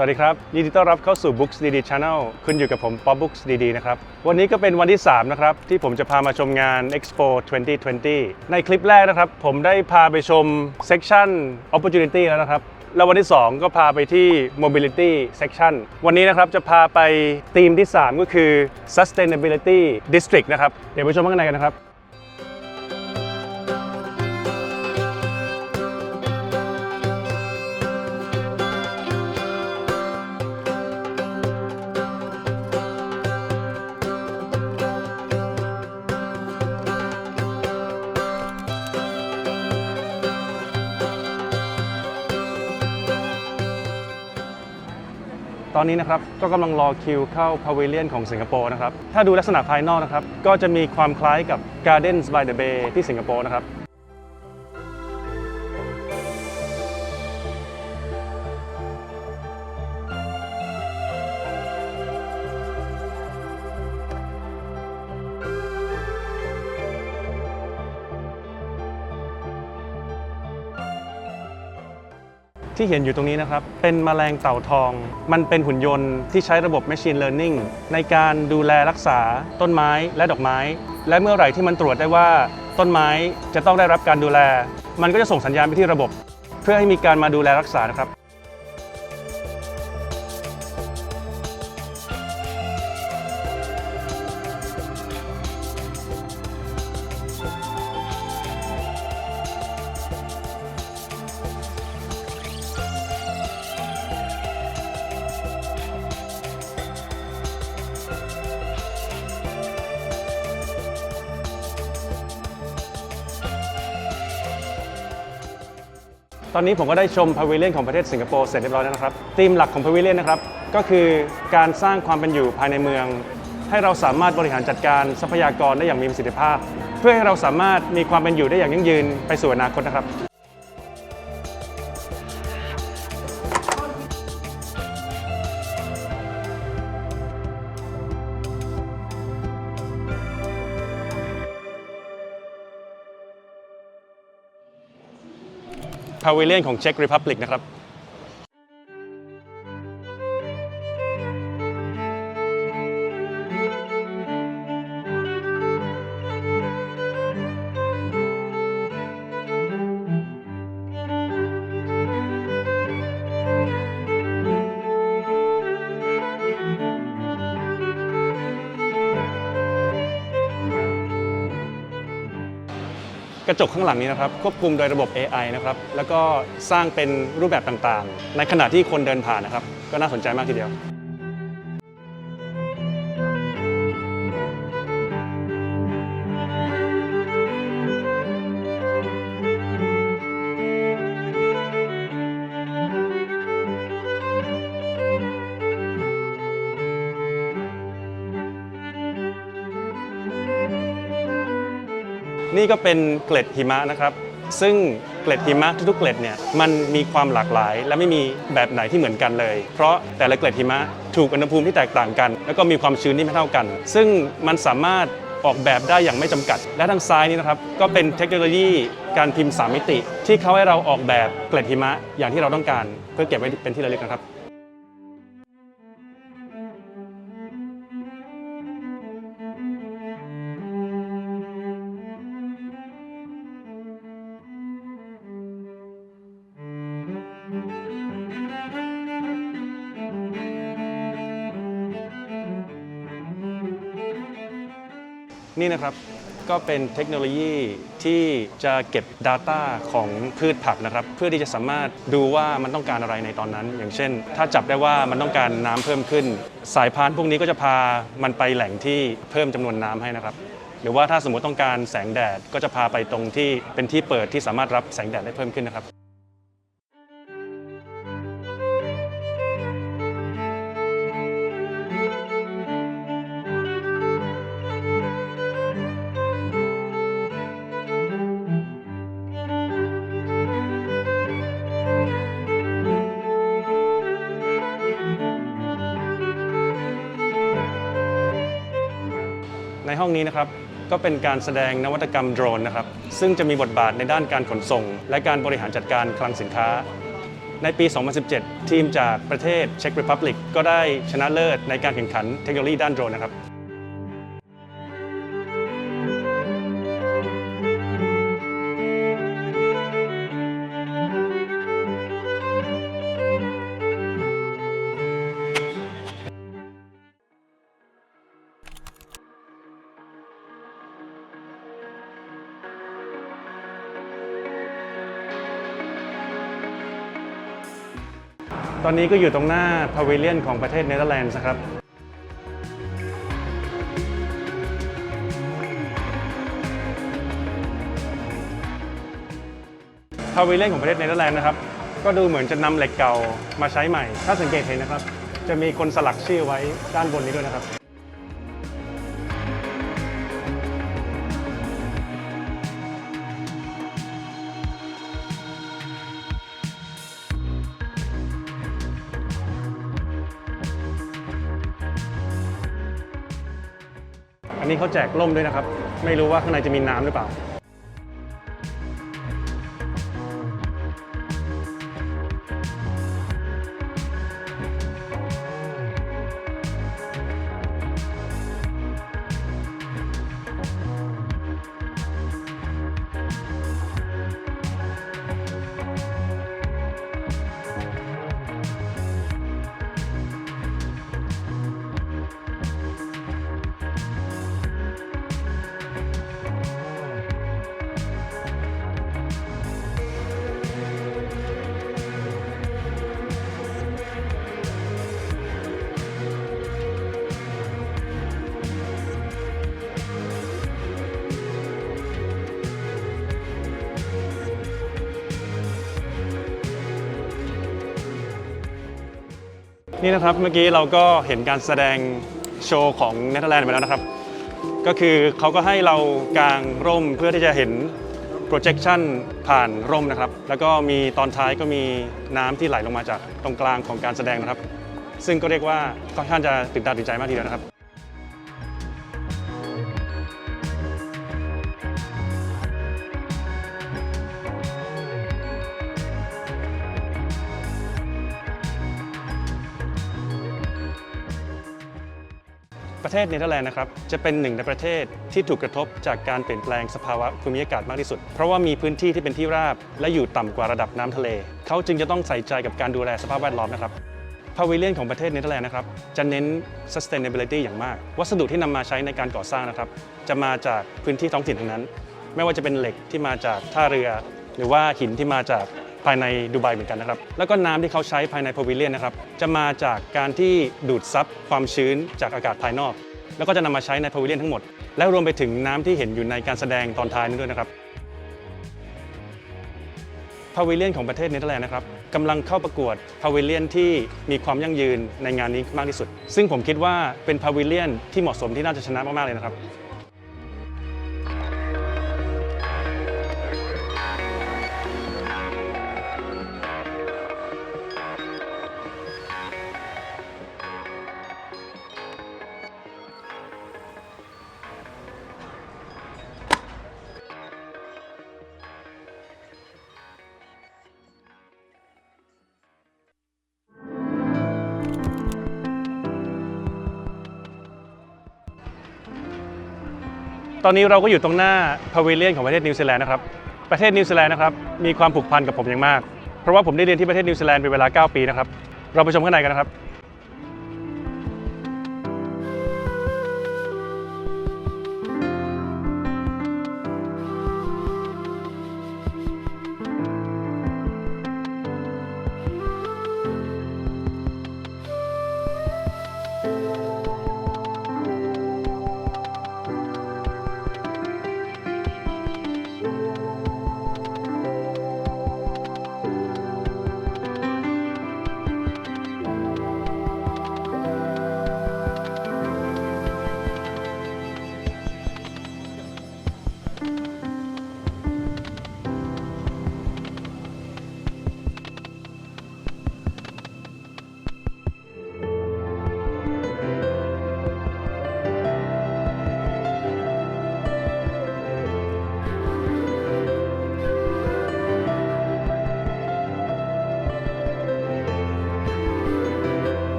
สวัสดีครับยินดีต้อนรับเข้าสู่ Books DD Channel คุณอยู่กับผมป๊อป Books DD นะครับ วันนี้ก็เป็นวันที่ 3 นะครับ ที่ผมจะพามาชมงาน Expo 2020 ในคลิปแรกนะครับ ผมได้พาไปชม Section Opportunity แล้วนะครับ แล้ววันที่ 2 ก็พาไปที่ Mobility Section วันนี้นะครับจะพาไปธีมที่ 3 ก็คือ Sustainability District นะครับ เดี๋ยวไปชมข้างในกันนะครับ ตอนนี้นะครับก็กำลังรอคิวเข้าพาวิเลียนของสิงคโปร์นะครับ ถ้าดูลักษณะภายนอกนะครับ ก็จะมีความคล้ายกับ Gardens by the Bay ที่สิงคโปร์นะครับ ที่เห็นอยู่ตรงนี้นะครับ เป็นแมลงเต่าทอง มันเป็นหุ่นยนต์ที่ใช้ระบบ Machine Learning ในการดูแลรักษาต้นไม้และดอกไม้ และเมื่อไหร่ที่มันตรวจได้ว่าต้นไม้จะต้องได้รับการดูแล มันก็จะส่งสัญญาณไปที่ระบบ เพื่อให้มีการมาดูแลรักษานะครับ ตอนนี้ผมก็ได้ชมพาวิเลียนของประเทศสิงคโปร์เสร็จเรียบร้อยแล้วนะครับธีมหลักของพาวิเลียนนะครับ ก็คือการสร้างความเป็นอยู่ภายในเมือง ให้เราสามารถบริหารจัดการทรัพยากรได้อย่างมีประสิทธิภาพ เพื่อให้เราสามารถมีความเป็นอยู่ได้อย่างยั่งยืนไปสู่อนาคตนะครับ พาวิเลียนของเช็กริพับลิกนะครับ ระจกข้างหลังนี้นะครับควบคุมโดยระบบ AI นะครับแล้วก็สร้างเป็นรูปแบบต่างๆ ในขณะที่คนเดินผ่านนะครับก็น่าสนใจมากทีเดียว ก็เป็นเกล็ดหิมะนะครับ ซึ่งเกล็ดหิมะทุกๆเกล็ดเนี่ยมันมีความหลากหลาย และไม่มีแบบไหนที่เหมือนกันเลย เพราะแต่ละเกล็ดหิมะถูกอุณหภูมิที่แตกต่างกัน แล้วก็มีความชื้นที่ไม่เท่ากัน ซึ่งมันสามารถออกแบบได้อย่างไม่จำกัด และทางซ้ายนี้นะครับ ก็เป็นเทคโนโลยีการพิมพ์ 3 มิติ ที่เขาให้เราออกแบบเกล็ดหิมะอย่างที่เราต้องการ เพื่อเก็บไว้เป็นที่ระลึกนะครับ นี่นะครับก็เป็นเทคโนโลยีที่จะเก็บ Data ของพืชผักนะครับ เพื่อที่จะสามารถดูว่ามันต้องการอะไรในตอนนั้น อย่างเช่น ถ้าจับได้ว่ามันต้องการน้ำเพิ่มขึ้น สายพานพวกนี้ก็จะพามันไปแหล่งที่เพิ่มจำนวนน้ำให้นะครับ หรือว่าถ้าสมมติต้องการแสงแดดก็จะพาไปตรงที่เป็นที่เปิดที่สามารถรับแสงแดดได้เพิ่มขึ้นนะครับ ในห้องนี้นะครับก็เป็นการแสดงนวัตกรรมโดรนนะครับซึ่งจะมีบทบาทในด้านการขนส่ง และการบริหารจัดการคลังสินค้า ในปี 2017 ทีมจากประเทศเช็กริพับลิกก็ได้ชนะเลิศในการแข่งขันเทคโนโลยีด้านโดรนนะครับ ตอนนี้ก็อยู่ตรงหน้าพาวิเลียนของประเทศเนเธอร์แลนด์นะครับพาวิเลียนของประเทศเนเธอร์แลนด์นะครับ ก็ดูเหมือนจะนำเหล็กเก่ามาใช้ใหม่ ถ้าสังเกตเห็นนะครับ จะมีคนสลักชื่อไว้ด้านบนนี้ด้วยนะครับ อันนี้เขาแจกร่มด้วยนะครับ ไม่รู้ว่าข้างในจะมีน้ำหรือเปล่า นี่นะครับเมื่อกี้เราก็เห็นการแสดงโชว์ของเนเธอร์แลนด์ไปแล้วนะครับ ก็คือเขาก็ให้เรากางร่มเพื่อที่จะเห็น projection ผ่านร่มนะครับ แล้วก็มีตอนท้ายก็มีน้ำที่ไหลลงมาจากตรงกลางของการแสดงนะครับ ซึ่งก็เรียกว่าค่อนข้างจะตื่นตาตื่นใจมากทีเดียวนะครับ ประเทศเนเธอร์แลนด์นะครับจะเป็นหนึ่งในประเทศที่ถูกกระทบจากการเปลี่ยนแปลงสภาวะภูมิอากาศมากที่สุด เพราะว่ามีพื้นที่ที่เป็นที่ราบ และอยู่ต่ำกว่าระดับน้ำทะเล เขาจึงจะต้องใส่ใจกับการดูแลสภาพแวดล้อมนะครับพาวิเลียนของประเทศเนเธอร์แลนด์นะครับจะเน้น sustainability อย่างมาก วัสดุที่นำมาใช้ในการก่อสร้างนะครับจะมาจากพื้นที่ท้องถิ่นทั้งนั้น ไม่ว่าจะเป็นเหล็กที่มาจากท่าเรือ หรือว่าหินที่มาจาก ภายในดูไบเหมือนกันนะครับ แล้วก็น้ำที่เขาใช้ภายในพาวิเลียนนะครับ จะมาจากการที่ดูดซับความชื้นจากอากาศภายนอก แล้วก็จะนำมาใช้ในพาวิเลียนทั้งหมด และรวมไปถึงน้ำที่เห็นอยู่ในการแสดงตอนท้ายนั้นด้วยนะครับพาวิเลียนของประเทศเนเธอร์แลนด์นะครับกำลังเข้าประกวดพาวิเลียนที่มีความยั่งยืนในงานนี้มากที่สุด ซึ่งผมคิดว่าเป็นพาวิเลียนที่เหมาะสมที่น่าจะชนะมากๆเลยนะครับ อนนี้เราก็อยู่ตรงหน้าพาวิเลียนของประเทศนิวซีแลนด์นะครับ ประเทศนิวซีแลนด์นะครับมีความผูกพันกับผมอย่างมาก เพราะว่าผมได้เรียนที่ประเทศนิวซีแลนด์เป็นเวลา 9 ปีนะครับ เราไปชมข้างในกันนะครับ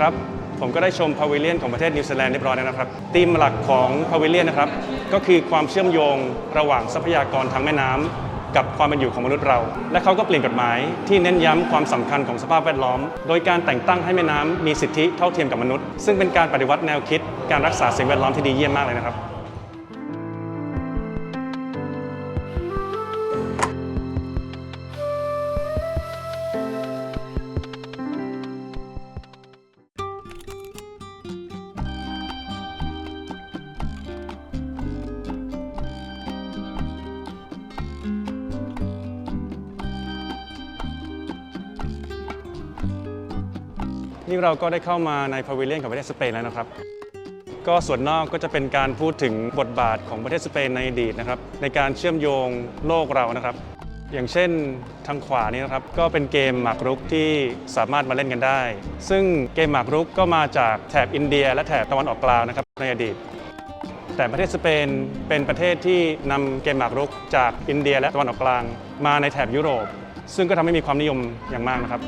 ครับ ผมก็ได้ชมพาวิเลียนของประเทศนิวซีแลนด์เรียบร้อยแล้วนะครับธีมหลักของพาวิเลียนนะครับ ก็คือความเชื่อมโยงระหว่างทรัพยากรทางแม่น้ำกับความเป็นอยู่ของมนุษย์เรา และเขาก็เปลี่ยนกฎหมายที่เน้นย้ำความสำคัญของสภาพแวดล้อม โดยการแต่งตั้งให้แม่น้ำมีสิทธิเท่าเทียมกับมนุษย์ ซึ่งเป็นการปฏิวัติแนวคิดการรักษาสิ่งแวดล้อมที่ดีเยี่ยมมากเลยนะครับ นี่เราก็ได้เข้ามาในพาวิเลียนของประเทศสเปนแล้วนะครับ ก็ส่วนนอกก็จะเป็นการพูดถึงบทบาทของประเทศสเปนในอดีตนะครับในการเชื่อมโยงโลกเรานะครับ อย่างเช่นทางขวานี้นะครับก็เป็นเกมหมากรุกที่สามารถมาเล่นกันได้ ซึ่งเกมหมากรุกก็มาจากแถบอินเดีย และแถบตะวันออกกลางนะครับในอดีตแต่ประเทศสเปนเป็นประเทศที่นำเกมหมากรุกจากอินเดียและตะวันออกกลาง มาในแถบยุโรป ซึ่งก็ทำให้มีความนิยมอย่างมากนะครับ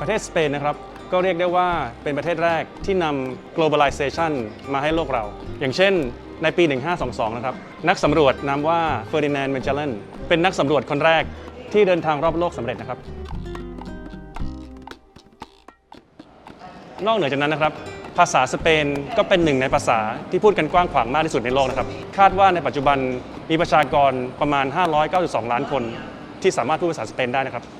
ประเทศสเปนนะครับก็เรียกได้ว่าเป็นประเทศแรกที่นำ globalization มาให้โลกเรา อย่างเช่นในปี 1522 นะครับ นักสำรวจนามว่าเฟอร์ดินานด์เมเจลันเป็นนักสำรวจคนแรกที่เดินทางรอบโลกสำเร็จนะครับ นอกเหนือจากนั้นนะครับ ภาษาสเปนก็เป็นหนึ่งในภาษาที่พูดกันกว้างขวางมากที่สุดในโลกนะครับ คาดว่าในปัจจุบันมีประชากรประมาณ 592 ล้านคน ที่สามารถพูดภาษาสเปนได้นะครับ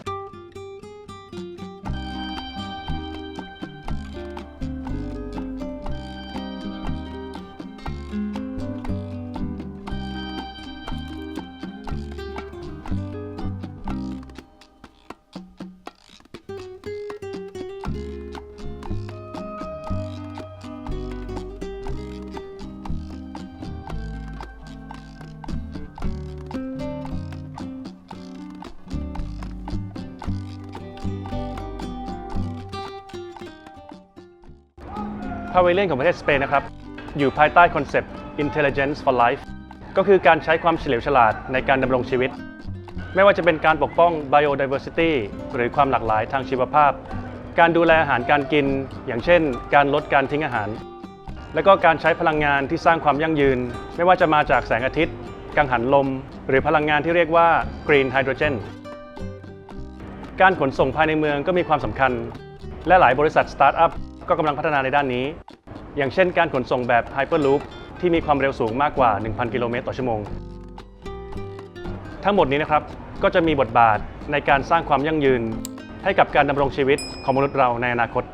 พาวิเลียนของประเทศสเปนนะครับ อยู่ภายใต้คอนเซปต์ intelligence for life ก็คือการใช้ความเฉลียวฉลาดในการดำรงชีวิต ไม่ว่าจะเป็นการปกป้อง biodiversity หรือความหลากหลายทางชีวภาพ การดูแลอาหารการกิน อย่างเช่น การลดการทิ้งอาหาร และก็การใช้พลังงานที่สร้างความยั่งยืน ไม่ว่าจะมาจากแสงอาทิตย์ กังหันลม หรือพลังงานที่เรียกว่า green hydrogen การขนส่งภายในเมืองก็มีความสำคัญ และหลายบริษัทสตาร์ทอัพ ก็กำลังพัฒนาในด้านนี้ อย่างเช่นการขนส่งแบบ Hyperloop ที่มีความเร็วสูงมากกว่า 1,000 กิโลเมตรต่อชั่วโมง ทั้งหมดนี้นะครับก็จะมีบทบาทในการสร้างความยั่งยืน ให้กับการดำรงชีวิตของมนุษย์เราในอนาคต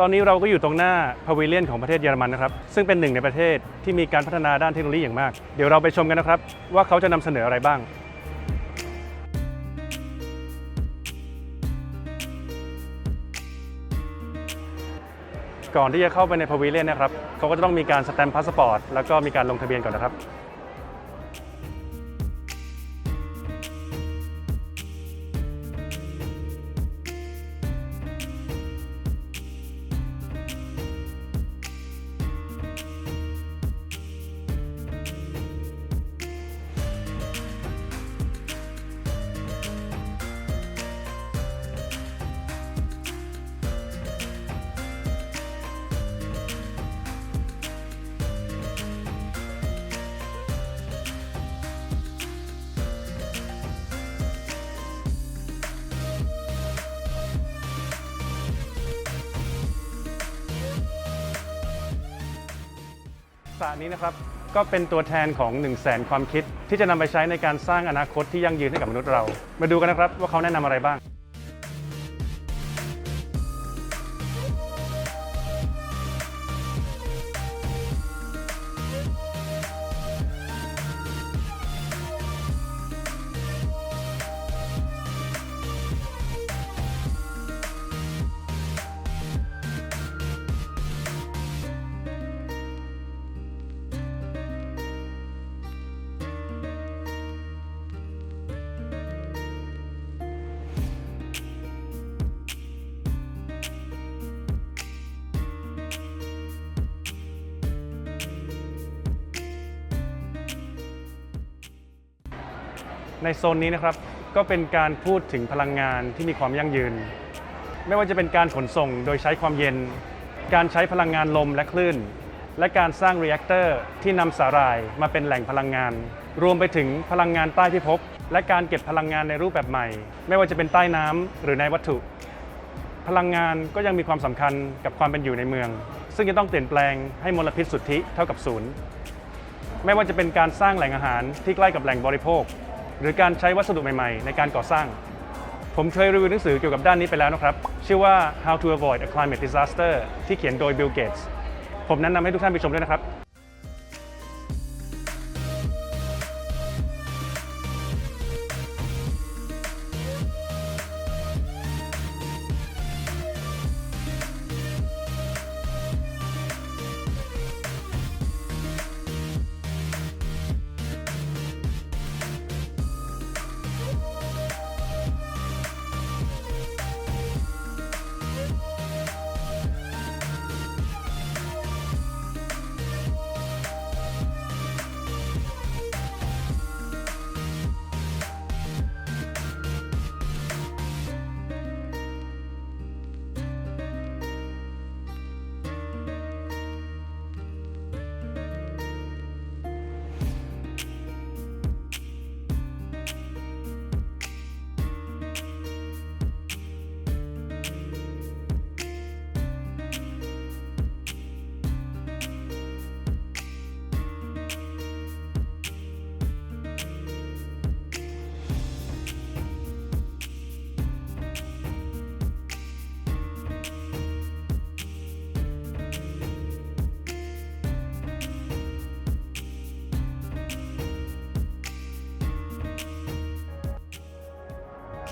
ตอนนี้เราก็อยู่ตรงหน้าพาวิเลียนของประเทศเยอรมันนะครับ ซึ่งเป็นหนึ่งในประเทศที่มีการพัฒนาด้านเทคโนโลยีอย่างมาก เดี๋ยวเราไปชมกันนะครับ ว่าเขาจะนำเสนออะไรบ้าง ก่อนที่จะเข้าไปในพาวิเลียนนะครับเขาก็จะต้องมีการสแตมป์พาสปอร์ตแล้วก็มีการลงทะเบียนก่อนนะครับ สระนี้นะครับก็เป็นตัวแทนของ 1 0 0 0 0แสนความคิด ที่จะนำไปใช้ในการสร้างอนาคตที่ยั่งยืนให้กับมนุษย์เรา มาดูกันนะครับว่าเขาแนะนำอะไรบ้าง ในโซนนี้นะครับก็เป็นการพูดถึงพลังงานที่มีความยั่งยืน ไม่ว่าจะเป็นการขนส่งโดยใช้ความเย็น การใช้พลังงานลมและคลื่น และการสร้างเรีแอคเตอร์ที่นำสารายมาเป็นแหล่งพลังงาน รวมไปถึงพลังงานใต้พิภพและการเก็บพลังงานในรูปแบบใหม่ ไม่ว่าจะเป็นใต้น้ำหรือในวัตถุ พลังงานก็ยังมีความสำคัญกับความเป็นอยู่ในเมือง ซึ่งจะต้องเปลี่ยนแปลงให้มลพิษสุทธิเท่ากับศูนย์ไม่ว่าจะเป็นการสร้างแหล่งอาหารที่ใกล้กับแหล่งบริโภค หรือการใช้วัสดุใหม่ๆ ในการก่อสร้าง ผมเคยรีวิวหนังสือเกี่ยวกับด้านนี้ไปแล้วนะครับ ชื่อว่า How to Avoid a Climate Disaster ที่เขียนโดย Bill Gates ผมแนะนำให้ทุกท่านไปชมด้วยนะครับ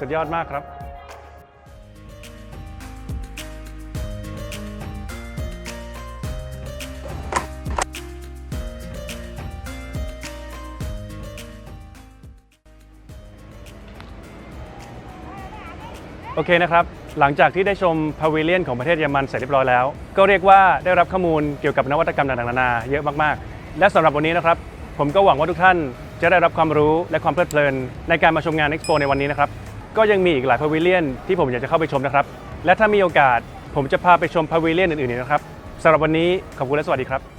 สุดยอดมากครับโอเคนะครับ หลังจากที่ได้ชมพาวิเลียนของประเทศเยอรมันเสร็จเรียบร้อยแล้ว ก็เรียกว่าได้รับข้อมูลเกี่ยวกับนวัตกรรมต่างๆนานาเยอะมากๆ และสำหรับวันนี้นะครับ ผมก็หวังว่าทุกท่านจะได้รับความรู้และความเพลิดเพลินในการมาชมงาน Expo ในวันนี้นะครับ ก็ยังมีอีกหลายพาวิเลียนที่ผมอยากจะเข้าไปชมนะครับ และถ้ามีโอกาสผมจะพาไปชมพาวิเลียนอื่นๆอีกนะครับสำหรับวันนี้ขอบคุณและสวัสดีครับ